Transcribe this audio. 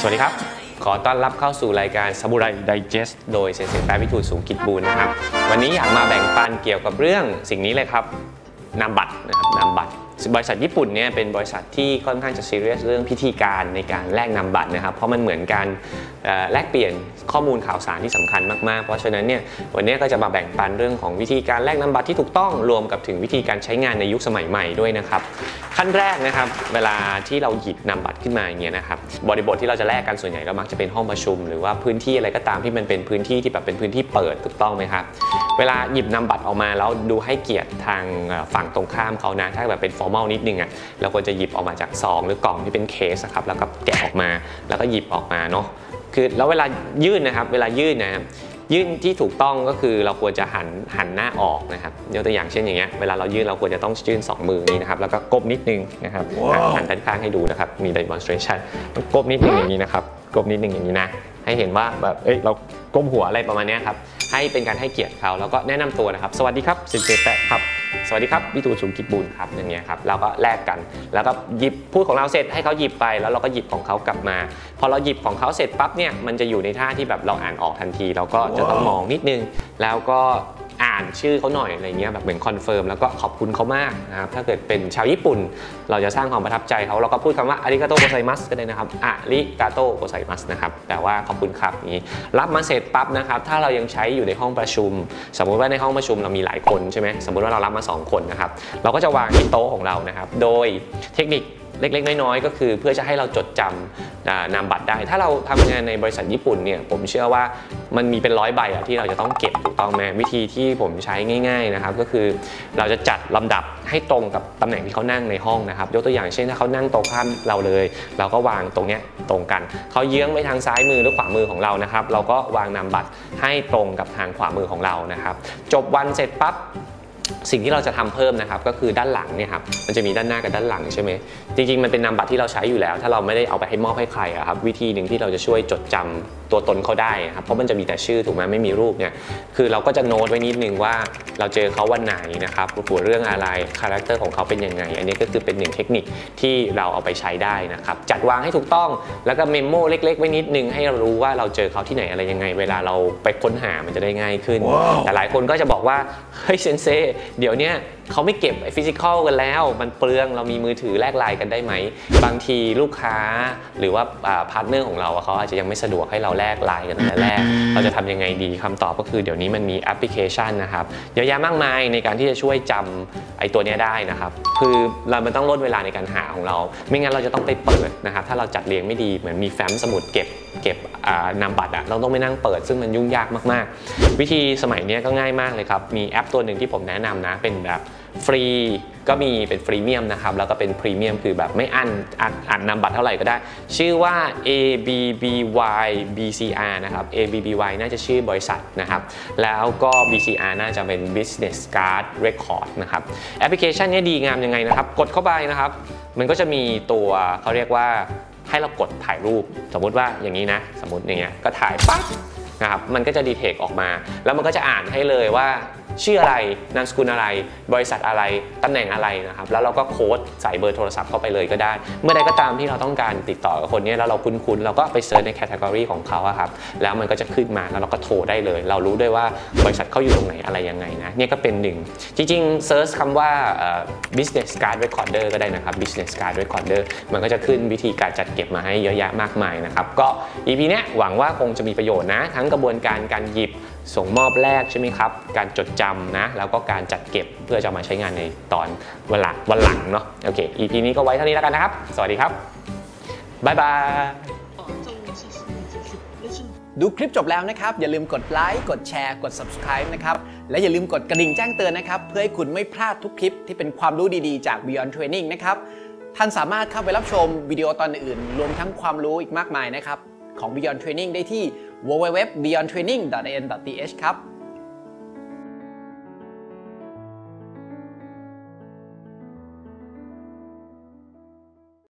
สวัสดีครับ ขอต้อนรับเข้าสู่รายการ Samurai Digest โดยเซนเซแปวิทูสูงกิจบูรณ์นะครับ วันนี้อยากมาแบ่งปันเกี่ยวกับเรื่องสิ่งนี้เลยครับนามบัตรนะครับนามบัตรบริษัทญี่ปุ่นเนี่ยเป็นบริษัทที่ค่อนข้างจะซีเรียสเรื่องพิธีการในการแลกนามบัตรนะครับ เพราะมันเหมือนการแลกเปลี่ยนข้อมูลข่าวสารที่สำคัญมากๆ เพราะฉะนั้นเนี่ยวันนี้ก็จะมาแบ่งปันเรื่องของวิธีการแลกนามบัตรที่ถูกต้องรวมกับถึงวิธีการใช้งานในยุคสมัยใหม่ด้วยนะครับขั้นแรกนะครับเวลาที่เราหยิบนามบัตรขึ้นมาอย่างเงี้ยนะครับบริบทที่เราจะแลกกันส่วนใหญ่ก็มักจะเป็นห้องประชุม หรือว่าพื้นที่อะไรก็ตามที่มันเป็นพื้นที่ที่แบบเป็นพื้นที่เปิดถูกต้องไหมครับเวลาหยิบนามบัตรออกมาแล้วดูให้เกียรติทางฝั่งตรงข้ามเขานะถ้าแบบเป็น formal นิดนึงอะเราควรจะหยิบออกมาจากซอง หรือกล่องที่เป็นเคสครับแล้วก็แกะออกมาแล้วก็หยิบออกมาเนาะ คือแล้วเวลายื่นนะครับ เวลายื่นนะครับยื่นที่ถูกต้องก็คือเราควรจะหันหันหน้าออกนะครับยกตัวอย่างเช่นอย่างเงี้ยเวลาเรายื่นเราควรจะต้องยื่นสองมือนี้นะครับแล้วก็ก้มนิดนึงนะครับอะหันด้านข้างให้ดูนะครับมี demonstration ต้องก้มนิดนึงอย่างนี้นะครับก้มนิดนึงอย่างนี้นะให้เห็นว่าแบบเอ้ยเราก้มหัวอะไรประมาณเนี้ยครับให้เป็นการให้เกียรติเขาแล้วก็แนะนำตัวนะครับ สวัสดีครับสินเจแปะครับ สวัสดีครับวิทูสูงกิจบุญครับอย่างเงี้ยครับเราก็แลกกัน แล้วก็หยิบพูดของเราเสร็จให้เขาหยิบไปแล้วเราก็หยิบของเขากลับมา พอเราหยิบของเขาเสร็จปั๊บเนี่ยมันจะอยู่ในท่าที่แบบเราอ่านออกทันที เราก็จะต้องมองนิดนึงแล้วก็ อ่านชื่อเขาหน่อยอะไรเงี้ยแบบเหมือนคอนเฟิร์มแล้วก็ขอบคุณเขามากนะครับถ้าเกิดเป็นชาวญี่ปุ่น เราจะสร้างความประทับใจเขาเราก็พูดคำว่าอาริกาโตโกไซมัสก็ได้นะครับอาริกาโตโกไซมัสนะครับแปลว่าขอบคุณครับนี้รับมาเสร็จปั๊บนะครับถ้าเรายังใช้อยู่ในห้องประชุม สมมุติว่าในห้องประชุมเรามีหลายคนใช่ไหมสมมุติว่าเรารับมาสองคนนะครับเราก็จะวางที่โต๊ะของเรานะครับโดยเทคนิค เล็ก ๆ น้อยๆก็คือเพื่อจะให้เราจดจำนามบัตรได้ ถ้าเราทำงานในบริษัทญี่ปุ่นเนี่ยผมเชื่อว่ามันมีเป็นร้อยใบอะที่เราจะต้องเก็บถูกต้องไหมวิธีที่ผมใช้ง่าย ๆนะครับ ก็คือเราจะจัดลำดับให้ตรงกับตำแหน่งที่เขานั่งในห้องนะครับยกตัวอย่างเช่นถ้าเขานั่งตรงข้ามเราเลย เราก็วางตรงเนี้ยตรงกันเขาเยื้องไปทางซ้ายมือหรือขวามือของเรานะครับ เราก็วางนามบัตรให้ตรงกับทางขวามือของเรานะครับ จบวันเสร็จปั๊บ สิ่งที่เราจะทำเพิ่มนะครับก็คือด้านหลังเนี่ยครับมันจะมีด้านหน้ากับด้านหลังใช่ไหมจริงๆมันเป็นนามบัตรที่เราใช้อยู่แล้ว ถ้าเราไม่ได้เอาไปให้มอบให้ใครครับวิธีหนึ่งที่เราจะช่วยจดจำ ตัวตนเขาได้นะครับเพราะมันจะมีแต่ชื่อถูกไหมไม่มีรูปเนี่ยคือเราก็จะโน้ตไว้นิดนึงว่าเราเจอเขาวันไหนนะครับหัวเรื่องอะไรคาแรคเตอร์ของเขาเป็นยังไง อันนี้ก็คือเป็นหนึ่งเทคนิคที่เราเอาไปใช้ได้นะครับจัดวางให้ถูกต้องแล้วก็เมมโมเล็กๆไว้นิดนึงให้เรารู้ว่าเราเจอเขาที่ไหนอะไรยังไง เวลาเราไปค้นหามันจะได้ง่ายขึ้นแต่หลายคนก็จะบอกว่าเฮ้ยเซนเซเดี๋ยวเนี้ย เขาไม่เก็บฟิสิกอลกันแล้ว มันเปลืองเรามีมือถือแลกไลน์กันได้ไหม บางทีลูกค้าหรือว่าพาร์ทเนอร์ของเราเขาอาจจะยังไม่สะดวกให้เราแลกไลน์กันแต่แรก เราจะทำยังไงดีคำตอบก็คือเดี๋ยวนี้มันมีแอปพลิเคชันนะครับเยอะแยะมากมายในการที่จะช่วยจำไอ้ตัวเนี้ยได้นะครับคือเรามันต้องลดเวลาในการหาของเรา ไม่งั้นเราจะต้องไปเปิดนะครับถ้าเราจัดเรียงไม่ดีเหมือนมีแฟ้มสมุดเก็บเก็บนามบัตรอะเราต้องไปนั่งเปิด ซึ่งมันยุ่งยากมาก ๆ วิธีสมัยนี้ก็ง่ายมากเลยครับ มีแอปตัวหนึ่งที่ผมแนะนำนะ เป็นแบบ ฟรีก็มีเป็นฟรีเมียมนะครับ แล้วก็เป็นพรีเมียมคือแบบไม่อันอ่านนนามบัตรเท่าไหร่ก็ได้ ชื่อว่า ABBY BCR นะครับ ABBY น่าจะชื่อบริษัทนะครับ แล้วก็ BCR น่าจะเป็น Business Card Record นะครับแอปพลิเคชันนี้ดีงามยังไงนะครับ กดเข้าไปนะครับ มันก็จะมีตัวเขาเรียกว่าให้เรากดถ่ายรูป สมมุติว่าอย่างนี้นะ สมมติอย่างเงี้ยก็ถ่ายปั๊บนะครับมันก็จะดีเทคออกมา แล้วมันก็จะอ่านให้เลยว่า ชื่ออะไรนามสกุลอะไร บริษัทอะไรตำแหน่งอะไรนะครับแล้วเราก็โค้ดใส่เบอร์โทรศัพท์เข้าไปเลยก็ได้ เมื่อใดก็ตามที่เราต้องการติดต่อกับคนนี้แล้วเราคุ้นๆเราก็ไปเซิร์ชในแคตตากรีของเขาอะครับแล้วมันก็จะขึ้นมาแล้วเราก็โทรได้เลย เรารู้ด้วยว่าบริษัทเขาอยู่ตรงไหนอะไรยังไงนะเนี่ยก็เป็นหนึ่งจริงๆเซิร์ชคำว่า business card recorder ก็ได้นะครับ business card recorder มันก็จะขึ้นวิธีการจัดเก็บมาให้เยอะแยะมากมายนะครับก็ EP เนี้ยหวังว่าคงจะมีประโยชน์นะ ทั้งกระบวนการการหยิบ ส่งมอบแรกใช่ไหมครับ การจดจำนะ แล้วก็การจัดเก็บเพื่อจะมาใช้งานในตอนวันหลังวันหลังเนาะโอเค EP นี้ก็ไว้เท่านี้แล้วกันนะครับ สวัสดีครับบ๊ายบายดูคลิปจบแล้วนะครับ อย่าลืมกดไลค์กดแชร์กด subscribe นะครับ และอย่าลืมกดกระดิ่งแจ้งเตือนนะครับ เพื่อให้คุณไม่พลาดทุกคลิปที่เป็นความรู้ดีๆจาก Beyond Training นะครับ ท่านสามารถเข้าไปรับชมวิดีโอตอนอื่น รวมทั้งความรู้อีกมากมายนะครับ ของ Beyond Training ได้ที่ www.beyondtraining.in.th ครับ